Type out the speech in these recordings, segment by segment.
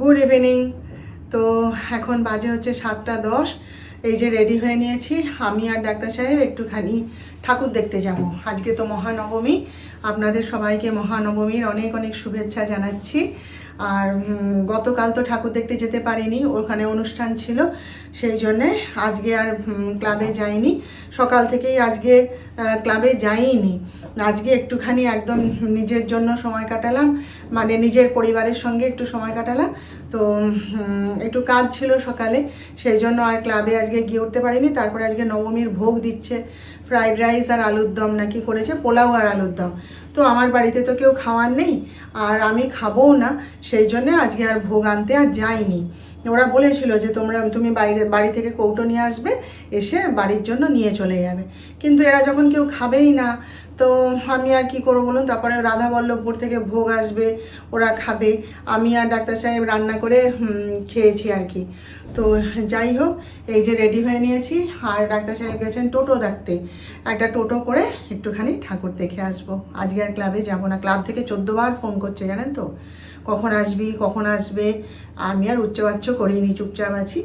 Good evening তো এখন বাজে হচ্ছে সাতটা দশ। এই যে রেডি হয়ে নিয়েছি। আমি আর ডাক্তার সাহেব একটুখানি ঠাকুর দেখতে যাব। আজকে তো মহানবমী। আপনাদের সবাইকে মহানবমীর অনেক অনেক শুভেচ্ছা জানাচ্ছি। আর গতকাল তো ঠাকুর দেখতে যেতে পারিনি, ওখানে অনুষ্ঠান ছিল, সেই জন্যে আজকে আর ক্লাবে যাইনি। সকাল থেকেই আজকে ক্লাবে যাইনি। আজকে একটুখানি একদম নিজের জন্য সময় কাটালাম মানে নিজের পরিবারের সঙ্গে একটু সময় কাটালাম। তো একটু কাজ ছিল সকালে, সেই জন্য আর ক্লাবে আজকে গিয়ে উঠতে পারিনি। তারপরে আজকে নবমীর ভোগ দিচ্ছে ফ্রাইড রাইস আর আলুর দম নাকি করেছে, পোলাও আর আলুর দম। তো আমার বাড়িতে তো কেউ খাওয়ার নেই, আর আমি খাবও না, সেই জন্য আজকে আর ভোগ আনতে আর যাইনি। ওরা বলেছিল যে তোমরা, তুমি বাইরে, বাড়ি থেকে কৌটো নিয়ে আসবে, এসে বাড়ির জন্য নিয়ে চলে যাবে। কিন্তু এরা যখন কেউ খাবেই না তো আমি আর কি করব বলুন? তারপরে রাধা বল্লভপুর থেকে ভোগ আসবে, ওরা খাবে। আমি আর ডাক্তার সাহেব রান্না করে খেয়েছি আর কি। তো যাই হোক, এই যে রেডি হয়ে নিয়েছি। আর ডাক্তার সাহেব গেছেন টোটো ডাকতে। একটা টোটো করে একটুখানি ঠাকুর দেখে আসব। আজকে আর ক্লাবে যাব না। ক্লাব থেকে চোদ্দোবার ফোন করছে, জানেন তো? কখন আসবি, কখন আসবে? আমি আর উচ্চবাচ্য করিনি, চুপচাপ আছি।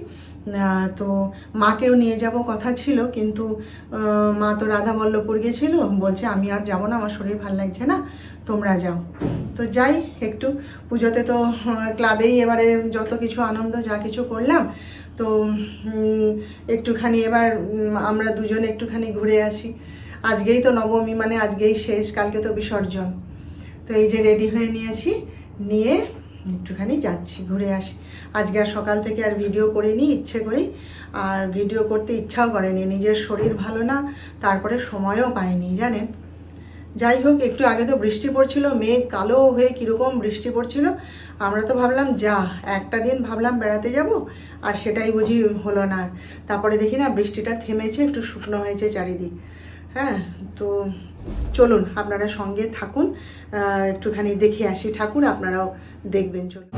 তো মাকেও নিয়ে যাব কথা ছিল, কিন্তু মা তো রাধা বল্লভপুর গেছিল, বলছে আমি আর যাব না, আমার শরীর ভালো লাগছে না, তোমরা যাও। তো যাই, একটু পুজোতে তো ক্লাবেই এবারে যত কিছু আনন্দ, যা কিছু করলাম, তো একটুখানি এবার আমরা দুজনে একটুখানি ঘুরে আসি। আজকেই তো নবমী মানে আজকেই শেষ, কালকে তো বিসর্জন। তো এই যে রেডি হয়ে নিয়েছি নিয়ে একটুখানি যাচ্ছি, ঘুরে আসি। আজকে আর সকাল থেকে আর ভিডিও করিনি, ইচ্ছে করেই আর ভিডিও করতে ইচ্ছাও করেনি, নিজের শরীর ভালো না, তারপরে সময়ও পাইনি, জানেন? যাই হোক, একটু আগে তো বৃষ্টি পড়ছিল, মেঘ কালো হয়ে কীরকম বৃষ্টি পড়ছিল। আমরা তো ভাবলাম, যা, একটা দিন ভাবলাম বেড়াতে যাব, আর সেটাই বুঝি হলো না। তারপরে দেখি না, বৃষ্টিটা থেমেছে, একটু শুকনো হয়েছে চারিদিক। হ্যাঁ তো চলুন আপনারা সঙ্গে থাকুন। একটুখানি দেখে আসি ঠাকুর আপনারাও দেখবেন চলুন।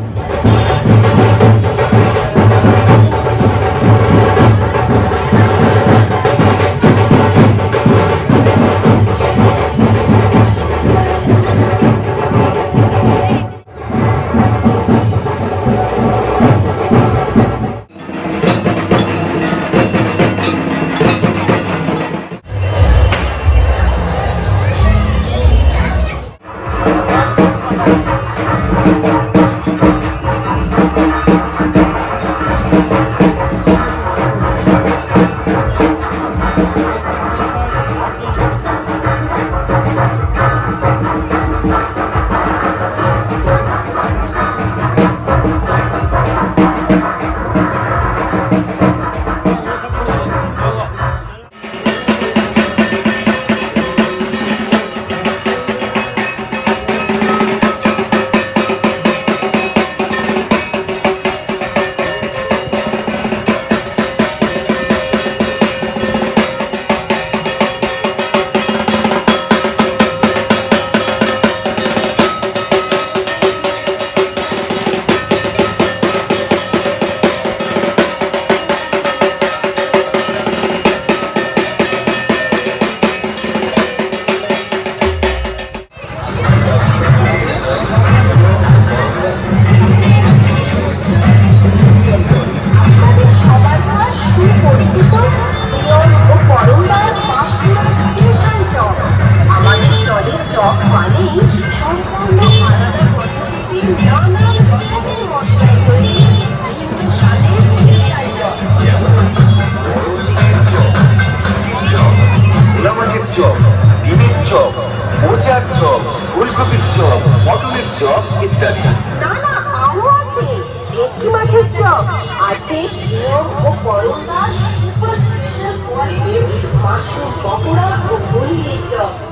চপ ইত্যাদি। না না, আরও আছে। ভেটকি মাছের চপ। আছে নিয়ম ও পরম্পরার সুপার স্পেশাল কোয়ালিটির মাশরুম পকোড়া ও পনিরের চপ।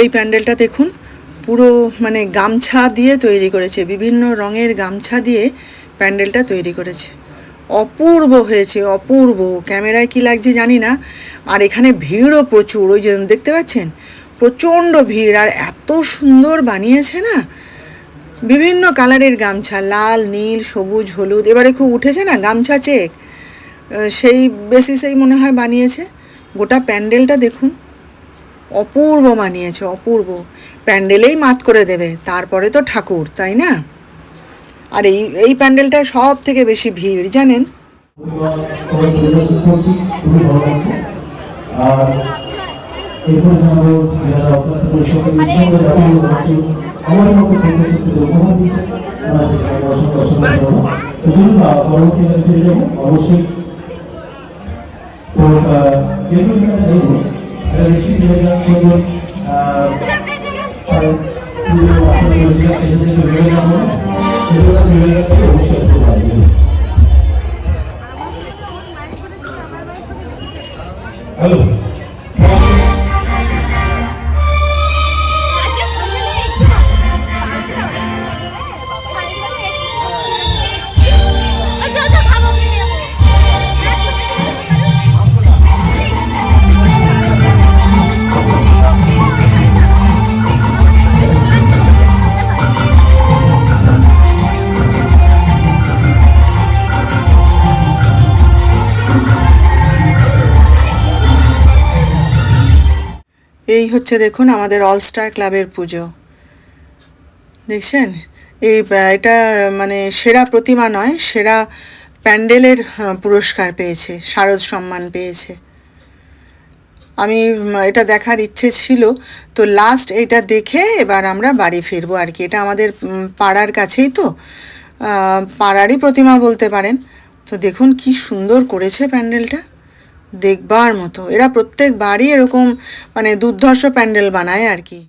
এই প্যান্ডেলটা দেখুন, পুরো মানে গামছা দিয়ে তৈরি করেছে, বিভিন্ন রঙের গামছা দিয়ে প্যান্ডেলটা তৈরি করেছে। অপূর্ব হয়েছে, অপূর্ব। ক্যামেরায় কি লাগছে জানি না, আর এখানে ভিড়ও প্রচুর। ওই যে দেখতে পাচ্ছেন? প্রচণ্ড ভিড়, আর এত সুন্দর বানিয়েছে না? বিভিন্ন কালারের গামছা, লাল, নীল, সবুজ, হলুদ, এবারে খুব উঠেছে না গামছা চেক? সেই বেসিসেই মনে হয় বানিয়েছে। গোটা প্যান্ডেলটা দেখুন। অপূর্ব মানিয়েছে অপূর্ব প্যান্ডেলেই মাত করে দেবে তারপরে তো ঠাকুর তাই না আর এই এই প্যান্ডেলটায় সব থেকে বেশি ভিড় জানেন অবশ্যই তো আহ, এই হচ্ছে দেখুন আমাদের অল স্টার ক্লাবের পুজো। দেখছেন? এই এটা মানে সেরা প্রতিমা নয়, সেরা প্যান্ডেলের পুরস্কার পেয়েছে, শারদ সম্মান পেয়েছে। আমি এটা দেখার ইচ্ছে ছিল, তো লাস্ট এটা দেখে এবার আমরা বাড়ি ফিরবো আর কি। এটা আমাদের পাড়ার কাছেই তো পাড়ারই প্রতিমা বলতে পারেন। তো দেখুন কি সুন্দর করেছে প্যান্ডেলটা। দেখবার মতো। এরা প্রত্যেকবারই এরকম মানে দুর্ধর্ষ প্যান্ডেল বানায় আর কি।